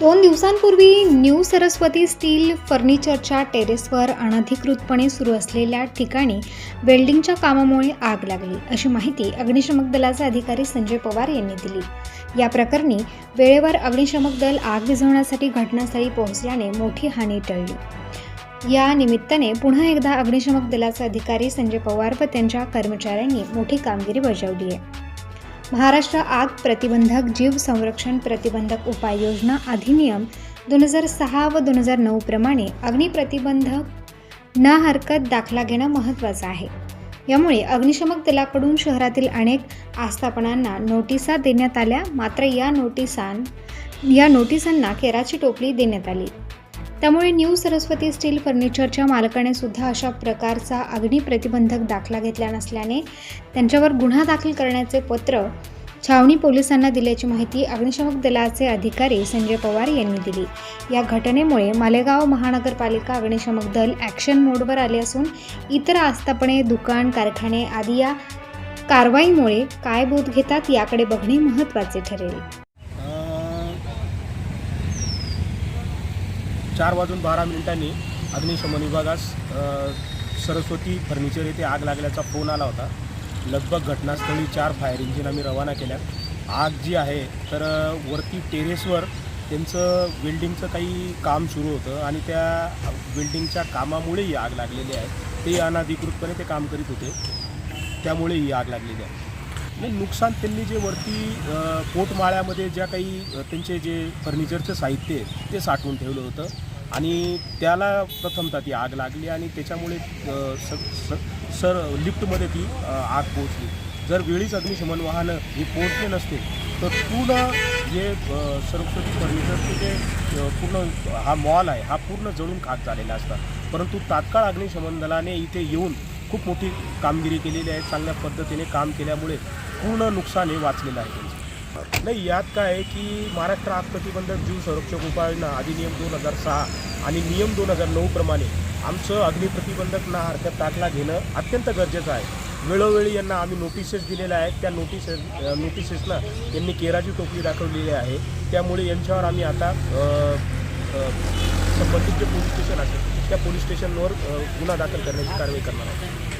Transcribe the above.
दोन दिवसांपूर्वी new Saraswati steel फर्निचरच्या टेरेसवर अनधिकृतपणे सुरू असलेल्या ठिकाणी वेल्डिंगच्या कामामुळे आग लागली अशी माहिती अग्निशमक दलाचे अधिकारी संजय पवार यांनी दिली. या प्रकरणी वेळेवर अग्निशमक दल आग विझवण्यासाठी घटनास्थळी पोहोचल्याने मोठी हानी टळली. या निमित्ताने पुन्हा एकदा अग्निशमक दलाचे अधिकारी संजय पवार व त्यांच्या कर्मचाऱ्यांनी मोठी कामगिरी बजावली आहे. महाराष्ट्र आग प्रतिबंधक जीव संरक्षण प्रतिबंधक उपाययोजना अधिनियम दोन हजार सहा व दोन हजार नऊ प्रमाणे अग्निप्रतिबंधक न हरकत दाखला घेणं महत्त्वाचं आहे. यामुळे अग्निशमक दलाकडून शहरातील अनेक आस्थापनांना नोटिसा देण्यात आल्या. मात्र या नोटिसां या नोटिसांना केराची टोपली देण्यात आली. त्यामुळे न्यू सरस्वती स्टील फर्निचरच्या मालकाने सुद्धा अशा प्रकारचा अग्निप्रतिबंधक दाखला घेतला नसल्याने त्यांच्यावर गुन्हा दाखल करण्याचे पत्र छावणी पोलिसांना दिल्याची माहिती अग्निशमक दलाचे अधिकारी संजय पवार यांनी दिली. या घटनेमुळे मालेगाव महानगरपालिका अग्निशमक दल ॲक्शन मोडवर आले असून इतर आस्थापने दुकान कारखाने आदी या कारवाईमुळे काय बोध घेतात याकडे बघणे महत्त्वाचे ठरेल. चार वाजून बारा मिनिटांनी अग्निशमन विभागास सरस्वती फर्निचर येथे आग लागल्याचा फोन आला होता. लगभग घटनास्थळी चार फायर इंजिन आम्ही रवाना केल्या आग जी आहे तर वरती टेरेसवर त्यांचं वेल्डिंगचं काही काम सुरू होतं आणि त्या वेल्डिंगच्या कामामुळे ही आग लागलेली आहे. ते अनाधिकृतपणे ते काम करीत होते. त्यामुळे ही आग लागलेली आहे. नाही नुकसान त्यांनी जे वरती पोटमाळ्यामध्ये ज्या काही त्यांचे जे फर्निचरचं साहित्य आहे ते साठवून ठेवलं होतं. आणि त्याला प्रथमतः ती आग लागली आणि त्याच्यामुळे स स- सर लिफ्टमध्ये ती आग पोहोचली. जर वेळीच अग्निशमन वाहनं ही पोहोचले नसते तर पूर्ण जे सरस्वती फर्निचरचे जे पूर्ण हा मॉल आहे हा पूर्ण जळून खाक झालेला असता. परंतु तात्काळ अग्निशमन दलाने इथे येऊन खूप मोठी कामगिरी केलेली आहे चांगल्या पद्धतीने काम केल्यामुळे पूर्ण नुकसान हे वाचलेलं आहे. नाही यात काय आहे की महाराष्ट्र आग प्रतिबंधक जीव संरक्षक उपाययोजना अधिनियम दोन हजार सहा आणि नियम दोन हजार नऊ प्रमाणे आमचं अग्निप्रतिबंधक ना हरकत दाखला घेणं अत्यंत गरजेचं आहे. वेळोवेळी यांना आम्ही नोटिसेस दिलेल्या आहेत. त्या नोटिसेस नोटिसेसना यांनी केराची टोपली दाखवलेली आहे. त्यामुळे यांच्यावर आम्ही आता संबंधित जे पोलीस स्टेशन असेल त्या पोलीस स्टेशनवर गुन्हा दाखल करण्याची कारवाई करणार आहोत.